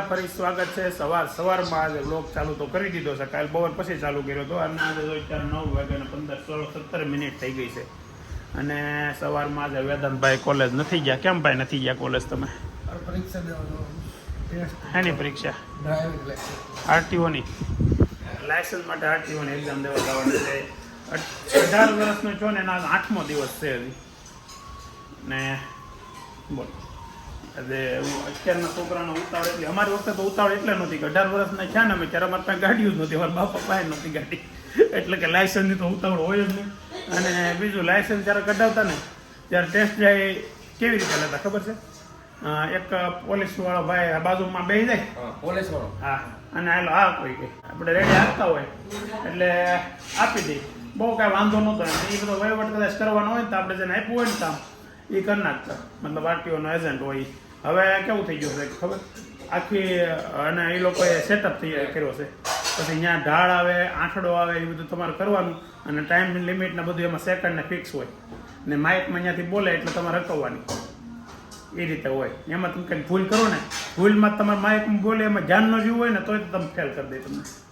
Welcome ફરી સ્વાગત છે. સવાર સવારમાં આજે બ્લોગ ચાલુ તો કરી દીધો છે. કાલ બપોર પછી ચાલુ કર્યો હતો. અને આજે અત્યારે નવ વાગ્યાને પંદર સોળ સત્તર મિનિટ થઈ ગઈ છે. અને સવારમાં આજે વેદાંતભાઈ કોલેજ નથી ગયા. કેમ ભાઈ નથી ગયા કોલેજ તમે? એની પરીક્ષા? આરટીઓની? લાયસન્સ માટે આરટીઓની એક્ઝામ દેવા જવાની છે. અઢ- અઢાર વર્ષનો છો ને એના આઠમો દિવસ છે હજી. ને બોલો. એટલે અત્યારના છોકરાનો ઉતાવળ એટલે અમારી વખતે તો ઉતાવળ એટલે નહોતી કે અઢાર વર્ષના છે ને અમે ત્યારે અમારે ત્યાં ગાડીઓ જ નહોતી અમારા બાપા પાસે નહોતી ગાડી. એટલે કે લાયસન્સની તો ઉતાવળ હોય જ નહીં. અને બીજું લાયસન્સ જ્યારે કઢાવતા ને ત્યારે ટેસ્ટ જાય કેવી રીતે લેતા ખબર છે? એક પોલીસવાળો ભાઈ આ બાજુમાં બેસી જાય. પોલીસ વાળો. હા અને હાલો હા કોઈ કે. આપણે રેડી આપતા હોય. એટલે આપી દઈ બહુ કાંઈ વાંધો નહોતો. એ બધો વહીવટ કદાચ કરવાનો હોય ને તો આપણે જેને આપ્યું હોય ને કામ એ કરી નાખતા. મતલબ આરટીઓનો એજન્ટ હોય. હવે કેવું થઈ ગયું છે ખબર? આખી, અને એ લોકોએ સેટઅપ થઈ કર્યો છે. પછી ત્યાં ઢાળ આવે, આંઠડો આવે, એ બધું તમારે કરવાનું. અને ટાઈમ લિમિટ ને બધું એમાં સેકન્ડ ને ફિક્સ હોય. ને માઇકમાં અહીંયાથી બોલે એટલે તમારે રકવવાની એ રીતે હોય. એમાં તમે કંઈક ભૂલ કરો ને, ભૂલમાં તમારે માઇકમાં બોલે, એમાં ધ્યાન ન જોયું હોય ને, તોય તમે ફેલ કરી દે તમને.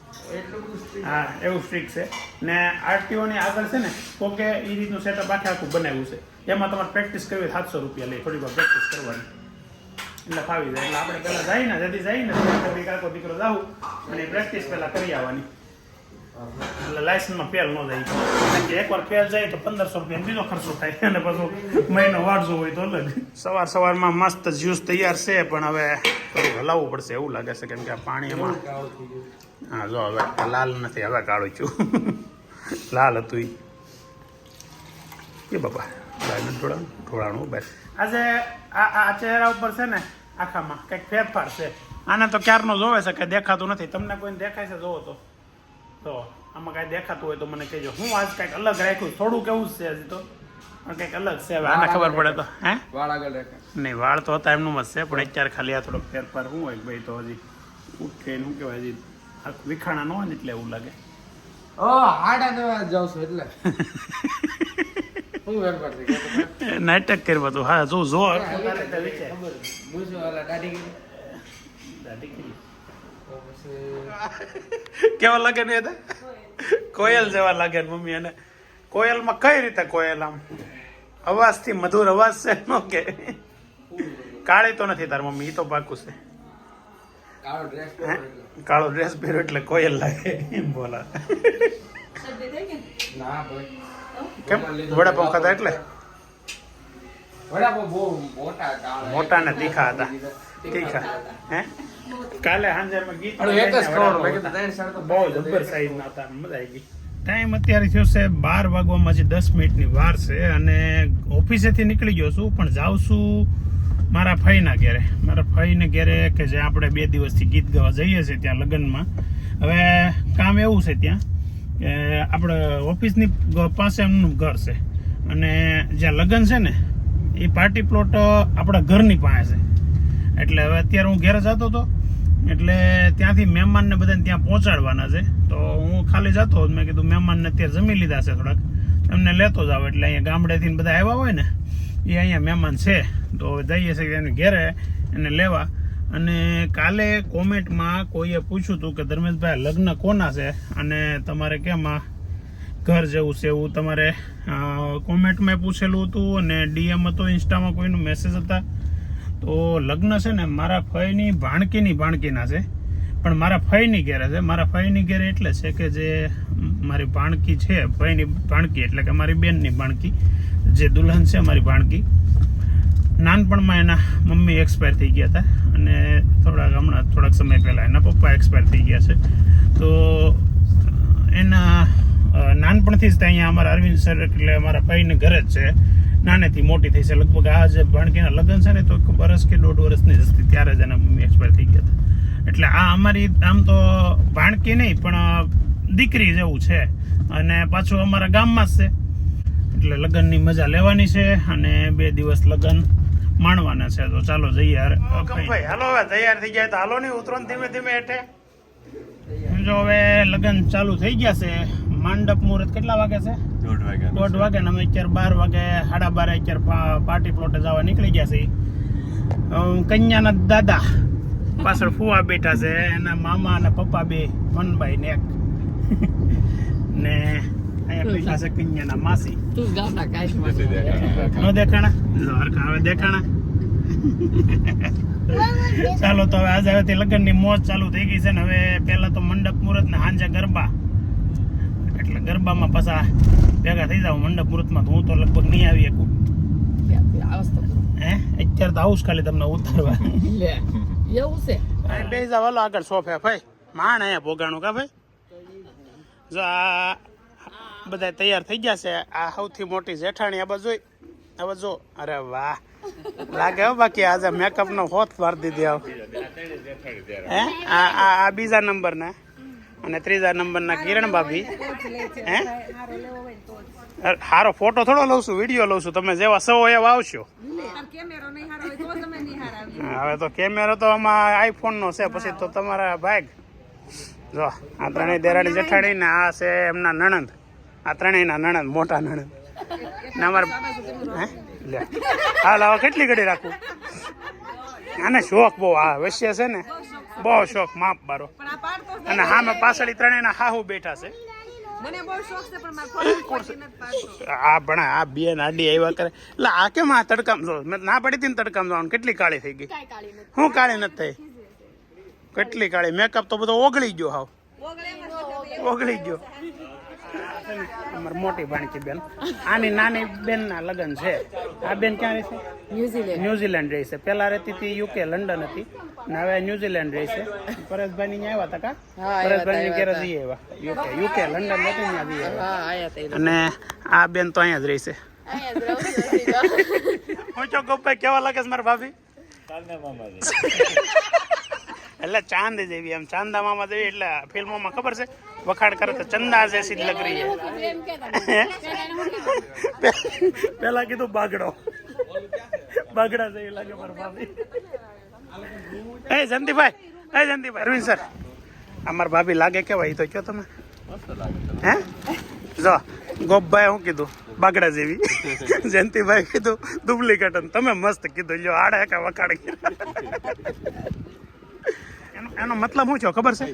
હા, એવું સ્ટ્રીક છે. ને આરટીઓની આગળ છે ને તો કે એ રીતનું સેટઅપ આખે આખું બનાવ્યું છે. એમાં તમારે પ્રેક્ટિસ કરવી સાતસો રૂપિયા લઈ થોડી વાર પ્રેક્ટિસ કરવાની. એટલે ફાવી જાય. એટલે આપણે પહેલાં જઈએ ને જતી જાય ને કાકો દીકરો જાવ અને પ્રેક્ટિસ પહેલાં કરી આવવાની. એટલે લાયસન્સમાં ફેલ ન જાય. કારણ કે એકવાર ફેલ જાય તો પંદરસો રૂપિયા બીજો ખર્ચો થાય. અને પાછો મહિનો વાળજો હોય તો અલગ. સવાર સવારમાં મસ્ત જ્યુસ તૈયાર છે, પણ હવે થોડુંક હલાવવું પડશે. એવું લાગે છે કેમ કે આ પાણી. હા જો હવે આ લાલ નથી હવે કાળું છું. લાલ હતું. એ બાપા ડાયમંડ ઢોળાનું ઢોળાણું બસ. આજે આ આ ચહેરા ઉપર છે ને આખામાં કંઈક ફેરફાર છે. આને તો ક્યારનો જોવે છે કે દેખાતું નથી. તમને કોઈને દેખાય છે જોવો તો. તો આમાં કાંઈ દેખાતું હોય તો મને કહેજો. હું આજ કંઈક અલગ રાખ્યું. થોડું કેવું છે હજી તો. પણ કંઈક અલગ છે હવે. આને ખબર પડે તો. હે? વાળ આગળ રાખે નહીં વાળ તો હતા એમનું મસ્ત છે પણ અત્યારે ખાલી આ થોડોક ફેરફાર શું હોય ભાઈ તો હજી ઉઠે શું કહેવાય હજી વિખાણા ન હોય ને એટલે એવું લાગે. ઓ હાડા દેવા જાઉં છું એટલે. હું વેપાર થઈ નાટક કરવા તો હા જો જો. કેવા લાગે ને એ તો? કોયલ જેવા લાગે ને મમ્મી અને કોયલમાં કઈ રીતે કોયલ આમ? અવાજથી મધુર અવાજ છે? નો કે. કાળી તો નથી તાર મમ્મી એ તો પાકું છે. કાળો ડ્રેસ? પહેર્યો એટલે. કોયલ લાગે એમ બોલા. ના કેમ? વડાપાઉં ખાતા એટલે? મોટા ને તીખા હતા. તીખા. હે? કાલે સાંજે મેં ગીત એક જ ખવડાવો. મેં કીધું ત્રણ સાડા બહુ જબ્બર સાઈઝ ના હતા. મજા આવી ગઈ. ટાઈમ અત્યારે થયો છે બાર વાગવામાં જે દસ મિનિટની વાર છે અને ઓફિસેથી નીકળી ગયો છું પણ જાઉં છું મારા ફઈના ઘેરે. મારા ફઈને ઘેરે કે જે આપણે બે દિવસથી ગીત ગાવા જઈએ છીએ ત્યાં લગ્નમાં. હવે કામ એવું છે ત્યાં કે આપણે ઓફિસની પાસે એમનું ઘર છે. અને જ્યાં લગ્ન છે ને, એ પાર્ટી પ્લોટ આપણા ઘરની પાસે છે. એટલે હવે અત્યારે હું ઘેરે જતો હતો. એટલે ત્યાંથી મહેમાનને બધાને ત્યાં પહોંચાડવાના છે. તો હું ખાલી જતો મેં કીધું મહેમાનને અત્યારે જમી લીધા છે થોડાક. એમને લેતો જાવ, એટલે અહીંયા ગામડેથી બધા આવ્યા હોય ને એ અહીંયા મહેમાન છે. તો જઈએ છીએ એને ઘેરે, એને લેવા. અને કાલે કોમેન્ટમાં કોઈએ પૂછ્યું હતું કે ધર્મેશભાઈ, લગ્ન કોના છે? અને તમારે કેમ ઘર જેવું છે એવું તમારે કોમેન્ટમાં પૂછેલું હતું અને ડીએમ હતો, ઇન્સ્ટામાં કોઈનું મેસેજ હતા. તો લગ્ન છે ને, મારા ફઈની ભાણકીની ભાણકીના છે. પણ મારા ફઈની ઘેરે છે. મારા ફઈની ઘેરે એટલે છે કે જે મારી ભાણકી છે, ફઈની ભાણકી એટલે કે મારી બેનની ભાણકી. જે દુલ્હન છે અમારી ભાણકી, નાનપણમાં એના મમ્મી એક્સપાયર થઈ ગયા હતા અને થોડાક હમણાં થોડાક સમય પહેલાં એના પપ્પા એક્સપાયર થઈ ગયા છે. તો, એના નાનપણથી જ અહીંયા અમારા અરવિંદ સર એટલે અમારા ભાઈને ઘરે જ છે. નાનેથી મોટી થઈ છે. લગભગ આ જે ભાણકીના લગ્ન છે ને, તો એક વર્ષ કે દોઢ વર્ષની જ હતી. ત્યારે જ એના મમ્મી એક્સપાયર થઈ ગયા હતા. એટલે આ અમારી, આમ તો ભાણકી નહીં, પણ દીકરી જેવું છે. અને પાછું અમારા ગામમાં જ છે. એટલે લગ્નની મજા લેવાની છે અને બે દિવસ લગ્ન માણવાના છે. તો ચાલો જઈએ હાલો હવે તૈયાર થઈ જાય તો હાલો નહીં ઉતરો ધીમે ધીમે હેઠે. જો હવે લગ્ન ચાલુ થઈ ગયા છે. માંડપ મુહૂર્ત કેટલા વાગે છે? દોઢ વાગે દોઢ વાગે ને અમે અત્યારે બાર વાગે સાડા બાર અત્યારે પાર્ટી પ્લોટે જવા નીકળી ગયા છીએ. અમ, કન્યાના દાદા પાછળ ફુવા બેઠા છે. એના મામા અને પપ્પા બે વનભાઈ ને એક. ને અહીંયા બેઠા છે કન્યાના માસી. તું ગામના કાશમાં નો દેખાણા? હરખા હવે દેખાણા? ચાલો તો હવે આજે હવેથી લગ્નની મોજ ચાલુ થઈ ગઈ છે ને હવે પહેલા તો મંડપ મુહૂર્ત ને હાંજે ગરબા. એટલે ગરબામાં પાછા ભેગા થઈ જાવ મંડપ મુહૂર્તમાં. તો હું તો લગભગ નહીં આવી શકું. હે? અત્યારે તો આવું ખાલી તમને ઉતારવા. લે એવું છે? બે જાવ આગળ સોફે. ભાઈ માણ અહીંયા ભોગાણું કા ભાઈ? જો આ બધા તૈયાર થઈ ગયા છે. આ સૌથી મોટી જેઠાણી આ બાજુ આ બાજુ. અરે વાહ. લાગે હો બાકી આજે મેકઅપ નો હોત વાર દીધી આવ. હે? આ આ આ બીજા નંબર ના. અને ત્રીજા નંબર ના કિરણ ભાભી. હે? હારો ફોટો થોડો લઉં છું વીડિયો લઉં છું. તમે જેવા સૌ એવા આવશો. હવે તો કેમેરો તો આમાં આઈફોન નો છે, પછી તો તમારા ભાગ. જો, આ ત્રણેય દેરાણી જેઠાણી ને આ છે એમના નણંદ. આ ત્રણેયના નણંદ મોટા નણંદ. ને અમારા હે? લે. હાલ હવે કેટલી ઘડી રાખું? આને શોખ બહુ આ વશ્ય છે ને બહુ શોખ માપ બારો અને હામે પાછળ ત્રણેયના હાહુ બેઠા છે. મને બહુ શોખ છે પણ મારે આ ભણા આ બે નાડી આવ્યા કરે. એટલે આ કેમ આ તડકામ જો મેં ના પડી હતી ને તડકામ જવાનું કેટલી કાળી થઈ ગઈ? શું કાળી નથી. થઈ? કેટલી કાળી? મેકઅપ તો બધો ઓગળી ગયો હાવ. ઓગળી ગયો. અમાર મોટી ભાણકી બેન. આની નાની બેન ના લગ્ન છે. આ બેન ક્યાં રહે છે? ન્યુઝીલેન્ડ. ન્યુઝીલેન્ડ રહી છે. પેલા રહેતી હતી યુકે લંડન હતી. ને હવે ન્યુઝીલેન્ડ રહી છે. પરેશભાઈ ની આવ્યા હતા કા? પરેશભાઈ ની ઘેર જઈએ આવ્યા. યુકે યુકે લંડન નથી ત્યાં આવ્યા. તે અને આ બેન તો અહીંયા જ રહી છે. હું ગોપભાઈ કેવા લાગે છે મારા ભાભી? એટલે ચાંદ જેવી એમ ચાંદા મામા જેવી એટલે ફિલ્મોમાં ખબર છે? વખાણ કરે તો ચંદા જૈસી લગ રહી હે પેલા કીધું બાગડો. બાગડા જેવી લાગે પર ભાભી. એ જંતીભાઈ એ જંતીભાઈ અરવિંદ સર અમાર ભાભી લાગે કેવા ઈ તો કયો તમે? હે? જો ગોપભાઈ શું કીધું? બાગડા જેવી. જયંતિભાઈ કીધું, ડુપ્લિકેટ. તમે મસ્ત કીધું, લ્યો, આડે કે વખાણ એનો મતલબ શું છો ખબર છે?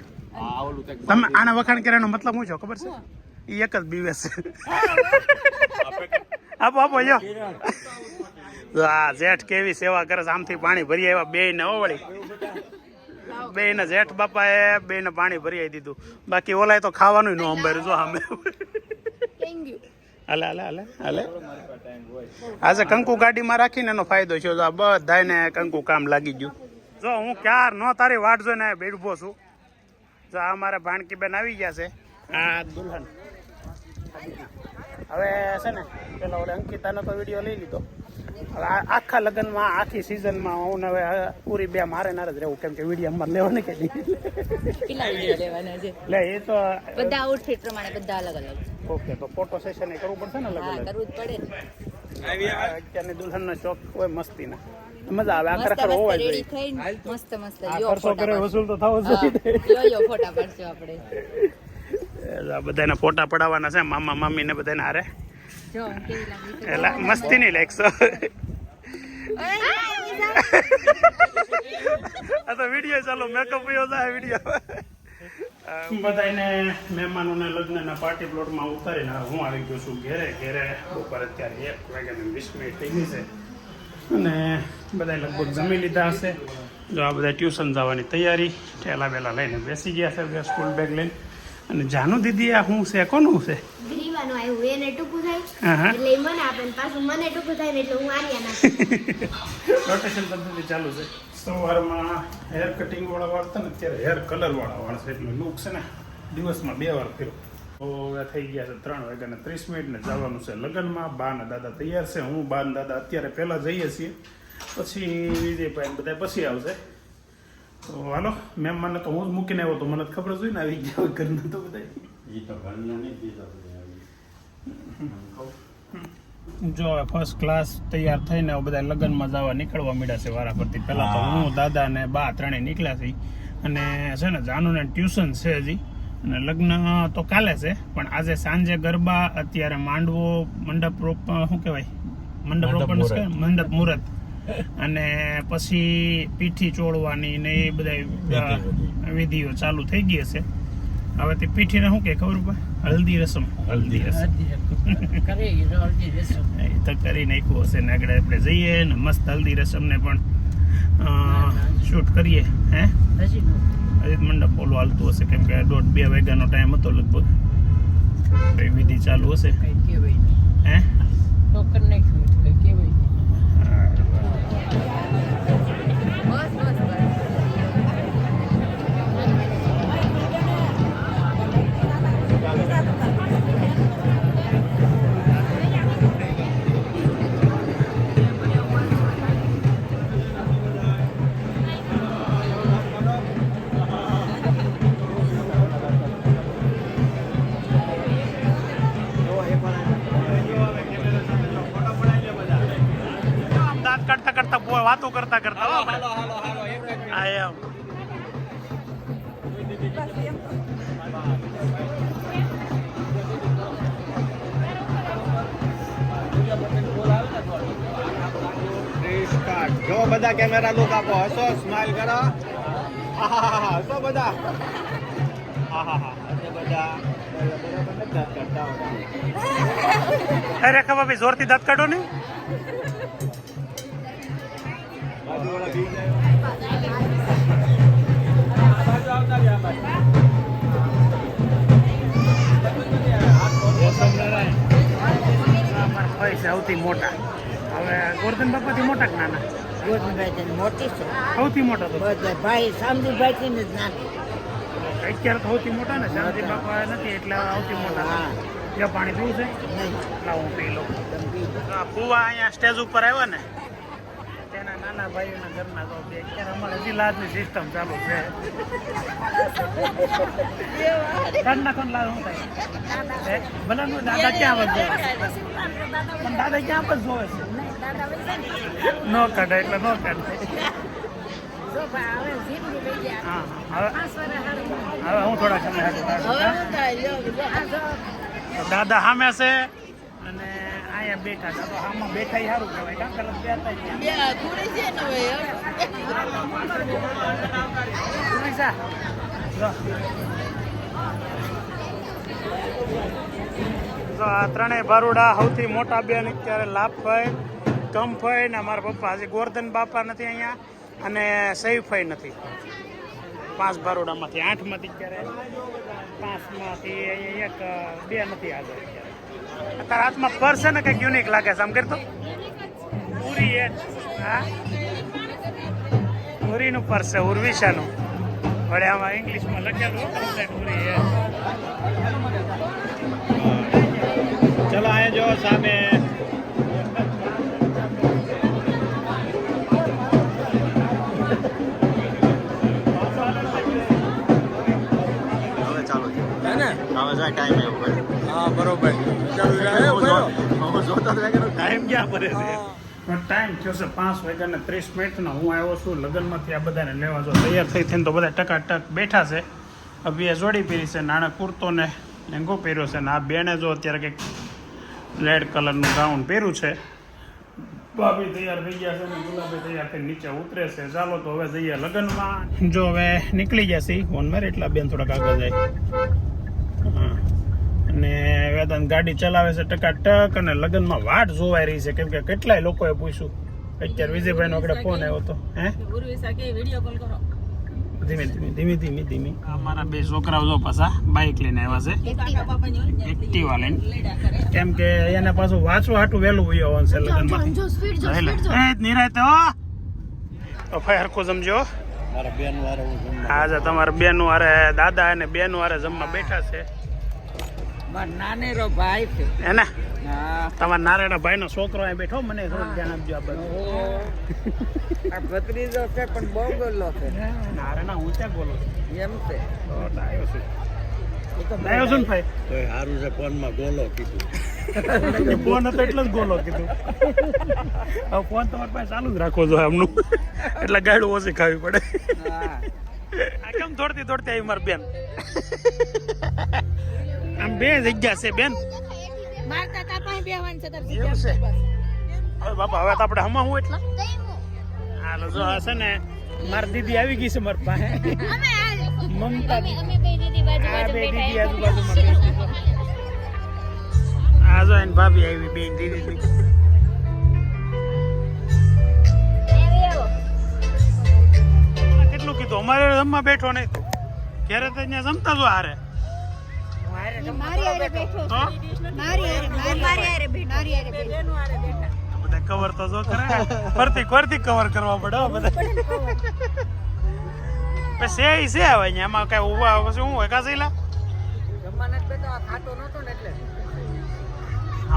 તમે આના વખાણ કર્યાનો મતલબ શું છો ખબર છે? એ એક જ બીવે છે. આપો આપો જો આ જેઠ કેવી સેવા કરે છે આમથી પાણી ભરી આવ્યા બે ને ઓવળી બે ને જેઠ બાપાએ બે ને પાણી ભરી આવી દીધું. બાકી ઓલાય તો ખાવાનું ન અંબાર્યું જો અમે હાલે હાલે હાલે હાલે. આજે કંકુ ગાડીમાં રાખીને એનો ફાયદો છે જો આ બધાને કંકુ કામ લાગી ગયું. જો હું ક્યાર નો તારી વાટ જોઈને બેઠો છું. જો આ મારા ભાણકી બેન આવી ગયા છે. આ દુલ્હન. હવે છે ને પેલા ઓલે અંકિતાનો તો વીડિયો લઈ લીધો. હવે આ આખા લગ્નમાં આખી સિઝનમાં હું ને હવે પૂરી બે મારે નાર જ રહેવું કેમ કે વીડિયો અમારે લેવાની કે નહીં. લે એ તો બધા આઉટફિટ પ્રમાણે બધા અલગ અલગ. ઓકે તો ફોટો સેશન એ કરવું પડશે ને અલગ અલગ? કરવું જ પડે. ને અત્યારની દુલ્હનનો શોખ હોય મસ્તીના. મજા આવે. આખર ખરો હોવા જોઈએ મસ્ત મસ્ત. આ યો ખર્ચો ફોટા કરે. વસૂલ તો થવો હા, જોઈએ. યો યો ફોટા પાડશું આપણે. આ બધાના ફોટા પડાવવાના છે મામા મામી ને બધાને હારે. જો કેવી લાગી એટલે મસ્તી નહીં લાગશો. આ તો વીડિયો ચાલો મેકઅપ યો જાય વીડિયો. બધાને મહેમાનોને લગ્નના પાર્ટી પ્લોટમાં ઉતારીને હું આવી ગયો છું ઘેરે. ઘેરે બપોર અત્યારે એક વાગ્યાને વીસ મિનિટ થઈ ગઈ છે. અને બધા લગભગ જમી લીધા હશે. જો આ બધા ટ્યુશન જવાની તૈયારી ઠેલા બેલા લઈને બેસી ગયા છે સ્કૂલ બેગ લઈને. અને જાનુ દીદી આ શું છે? કોનું છે? ગ્રીવાનું આવ્યું એને ટૂંકું થાય. હા. એટલે મને આપે ને પાછું મને ટૂંકું થાય ને એટલે હું આર્યા નાખું રોટેશન પદ્ધતિ ચાલુ છે. સવારમાં હેર કટિંગ વાળા વાળતા ને અત્યારે હેર કલર વાળા વાળ છે. એટલે લુક છે ને દિવસમાં બે વાર ફેરો તો થઈ ગયા છે ત્રણ વાગ્યા ને ત્રીસ મિનિટને જવાનું છે લગ્નમાં. બા ને દાદા તૈયાર છે. હું બા ને દાદા અત્યારે પહેલાં જઈએ છીએ. પછી વિજયભાઈ બધા પછી આવશે. તો હાલો મહેમાનને તો હું જ મૂકીને આવ્યો તો મને ખબર જ હોય ને આવી ગયા હોય ઘરના તો બધા જો ફર્સ્ટ ક્લાસ તૈયાર થઈને બધા લગ્નમાં જવા નીકળવા મળ્યા છે વારા પરથી પહેલાં તો હું દાદા ને બા ત્રણેય નીકળ્યા છે. અને છે ને જાનુને ટ્યુશન છે હજી. અને લગ્ન તો કાલે છે પણ આજે સાંજે ગરબા અત્યારે માંડવો મંડપ રોપ શું કહેવાય? મંડપ રોપણ છે મંડપ મુહૂર્ત. અને પછી પીઠી ચોળવાની ને એ બધા. વિધિઓ ચાલુ થઈ ગઈ હશે. હવે તે પીઠીને શું કે ખબર પડે? હલ્દી રસમ. હલ્દી રસમ. એ તો કરી નાખ્યું હશે ને આગળ આપણે જઈએ ને મસ્ત હલ્દી રસમ ને પણ શૂટ કરીએ હે? હજી મંડપ ઓલું હાલતું હશે. કેમ કે દોઢ બે વાગ્યાનો ટાઈમ હતો લગભગ. કઈ વિધિ ચાલુ હશે? હે? વાતો કરતા હો આપણે. એમ જો બધા કેમેરા લુક આપો હસો સ્માઈલ કરો. હસો બધા. અરે ખબર ભાઈ જોરથી દાંત કાઢો ને છે સૌથી મોટા. હવે ગોરધન બાપાથી મોટા કે નાના? મોટી છે. સૌથી મોટા તો? ભાઈ સામજીભાઈ થી જ નાખી અત્યારે તો સૌથી મોટા ને? શાંતિ બાપા નથી એટલે સૌથી મોટા. હા. પાણી પીવું છે? નહીં. લાવ હું પી લઉં આ ફુવા અહીંયા સ્ટેજ ઉપર આવ્યા ને? નાના ભાઈઓના ઘરના તો અત્યારે અમારે હજી લાજની સિસ્ટમ ચાલુ છે. કાઢ નાખો ને શું થાય? ભલે નું દાદા ક્યાં વધુ પણ દાદા ક્યાં પણ જોવે છે. ન એટલે ન કાઢે. હવે હું થોડા દાદા સામે છે અને અહીંયા બેઠા દાદા આમાં બેઠા સારું કહેવાય. કાં કલર જો આ ત્રણેય બારુડા સૌથી મોટા બેન અત્યારે લાભભાઈ કમભાઈ ને મારા પપ્પા. હજી ગોરધન બાપા નથી અહીંયા અને સૈફભાઈ નથી. પાંચ બારોડામાંથી આઠમાંથી અત્યારે પાંચમાંથી અહીંયા એક બે નથી હાજર અત્યારે હાથમાં પર્સ છે ને કંઈક યુનિક લાગે છે આમ કરતો પૂરી એ હા? ઉરીનું પર્સ છે ઉર્વિશાનું. વડે આમાં ઇંગ્લિશમાં લખેલું પૂરી એ ચલો આ જો સામે. હવે ચાલો. છે ને? હવે જાય ટાઈમ એવું હા બરોબર. ટાઈમ ક્યાં પડે છે? ટાઈમ થયો છે પાંચ વાગ્યા ને ત્રીસ મિનિટનો. હું આવ્યો છું લગ્નમાંથી આ બધાને લેવા. જો તૈયાર થઈ થઈને તો બધા ટકાટક બેઠા છે. અભી જોડી પહેરી છે નાણે કુર્તો ને લેંગો પહેર્યો છે. ને આ બેને જો અત્યારે કંઈક રેડ કલરનું ગાઉન પહેર્યું છે. ભાભી તૈયાર થઈ ગયા છે ગુલાબી તૈયાર થઈ નીચે ઉતરે છે. ચાલો તો હવે જઈએ લગ્નમાં. જો હવે નીકળી જશે ફોન મારે એટલા બેન થોડાક આગળ જાય. હા. અને વેદાંત ગાડી ચલાવે છે ટકાટક અને લગ્નમાં વાટ જોવાઈ રહી છે. કેમ કે કેટલાય લોકોએ પૂછ્યું. અત્યારે વિજયભાઈ નો આપણે ફોન આવ્યો હતો હે? ધીમે ધીમે ધીમે ધીમે ધીમે. અમારા બે છોકરાઓ જો પાછા બાઇક લઈને આવ્યા છે. એક્ટિવા લઈને. કેમ કે એને પાછું વાંચવા હાટું વહેલું હોય આવવાનું છે લગ્નમાં. જો સ્પીડ જો સ્પીડ જો. એ નિરાતે હો. તો ભાઈ હરખું સમજો મારા બેન વાળા હું આજે તમારા બેનું હારે દાદા અને બેનું હારે જમવા બેઠા છે. નાનેરો ભાઈ છે. એને તમારા નારાયણ ભાઈ નો છોકરો અહીં બેઠો મને થોડુંક ધ્યાન આપજો આ બધું. આ ભત્રીજો છે પણ બહુ ગોલો છે. નારાયણ ત્યાં બોલો છું. એમ છે. તો છું. એ છું ને ભાઈ? તો સારું છે ફોનમાં ગોલો કીધું. ફોન હતો એટલે જ ગોલો કીધું. હવે ફોન તમારી પાસે ચાલુ જ રાખવો જોઈએ એમનું એટલે ગાડું ઓછી ખાવી પડે. આ કેમ દોડતી દોડતી આવી મારી બેન? આમ બે જગ્યા છે બેન. મારતા તા પાસે બેહવાનું છે તાર એવું છે? હવે બાપા હવે તો આપણે હમા હું એટલા? હાલો જો હશે છે ને મારી દીદી આવી ગઈ છે મારી પાસે. મમતા અમે અમે બે દીદી બાજુ આ બાજુ બે બેઠા દીદી બેઠી. છે. આ જો એની ભાભી આવી બે દીદી કેટલું કીધું? અમારે જમવા બેઠો નહીં. ક્યારે ઘેરે તો અહીંયા જમતા જો હારે. બધા કવર તો જો કરે ફરતી ફરતી કવર કરવા પડે બધા. પછી સે ઈ છે હવે અહીંયા? એમાં કઈ ઊભા પછી શું હોય? કાસેલા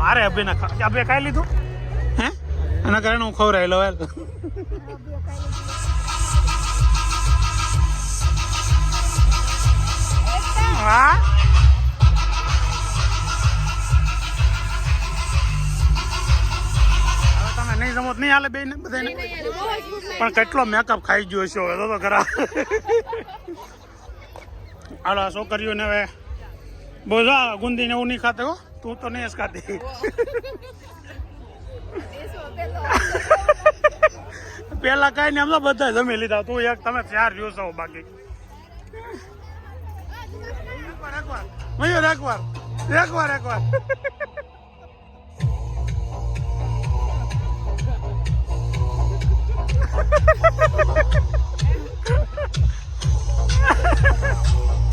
અરે અભી ના ને અભે ખાઈ લીધું? હે? એના કારણે હું લઉં યાર હા? તમે નહીં નહીં હાલે. બેન બધાને પણ કેટલો મેકઅપ ખાઈ ગયો છે હવે તો ખરા. હાલો આ છોકરીઓને હવે બહુ જો ગુંદી ને એવું નહીં ખાતે હો. તું તો નહીં જ ખાતી. પેલા કઈ ને આમ બધા જમી લીધા. તું એક તમે ચાર છો બાકી. એકવાર એકવાર મયુર એકવાર એકવાર એકવાર Ha ha ha ha!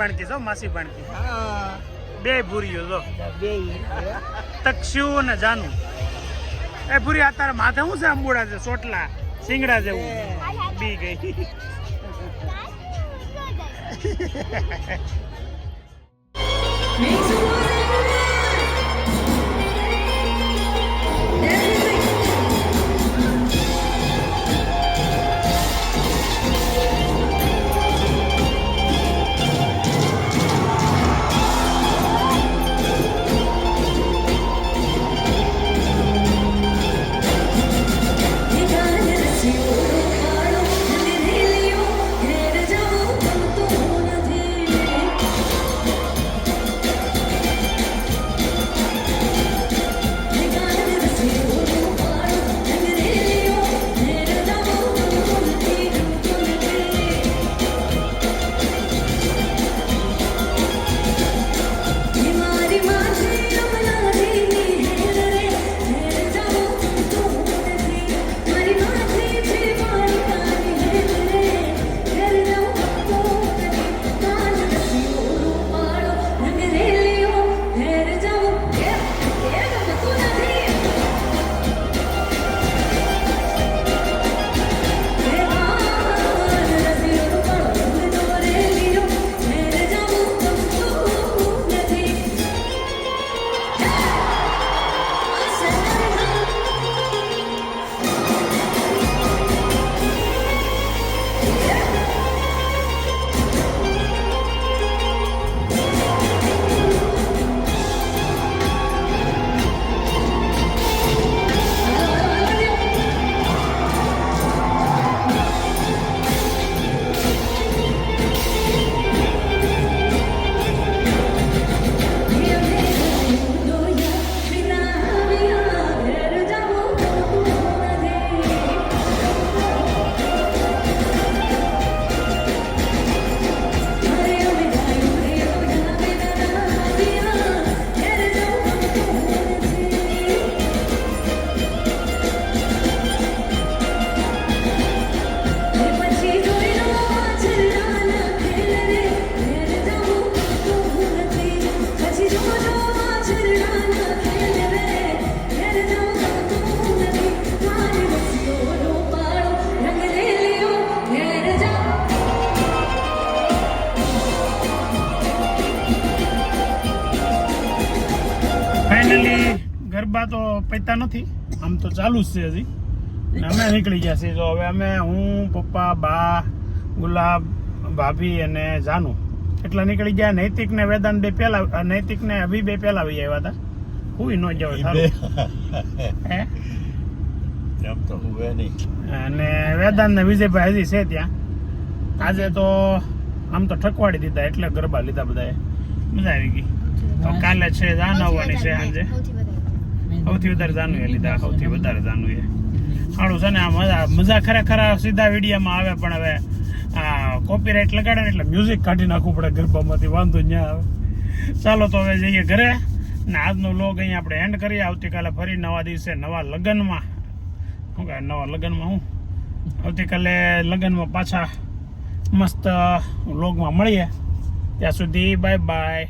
ભાણકી જો માસી ભાણકી. બે ભૂરીઓ જો બે તક્ષુ ને જાનુ. એ ભૂરી આ તારા માથે શું છે અંબુડા છે સોટલા સિંગડા જેવું. બી. ગઈ. નિધાન ગરબા તો પૈતા નથી. આમ તો ચાલુ જ છે હજી. ને અમે નીકળી ગયા છીએ. તો હવે અમે હું પપ્પા બા ગુલાબ ભાભી અને જાનુ એટલા નીકળી ગયા. નૈતિક ને વેદાંત બે પેલા નૈતિક ને અભી બે પેલા આવી આવ્યા હતા. હુઈ ન જાવ સારું. હે? એમ તો હુવે નહીં. અને વેદાંત ને વિજયભાઈ હજી છે ત્યાં. આજે તો આમ તો ઠકવાડી દીધા એટલે ગરબા લીધા બધાએ. મજા આવી ગઈ. તો કાલે છે જાન આવવાની છે સાંજે સૌથી વધારે જાનુએ લીધા સૌથી વધારે જાનુએ સારું છે ને, આ મજા મજા ખરેખર આ સીધા વિડીયોમાં આવે, પણ હવે આ કોપીરાઇટ લગાડે ને એટલે મ્યુઝિક કાઢી નાખવું પડે ગરબામાંથી, વાંધો ન્યા આવે. ચાલો તો હવે જઈએ ઘરે. ને આજનો લોગ અહીંયા આપણે એન્ડ કરીએ. આવતીકાલે ફરી નવા દિવસે નવા લગ્નમાં. શું કહે, નવા લગ્નમાં હું? આવતીકાલે લગ્નમાં પાછા મસ્ત લોગમાં મળીએ. ત્યાં સુધી બાય બાય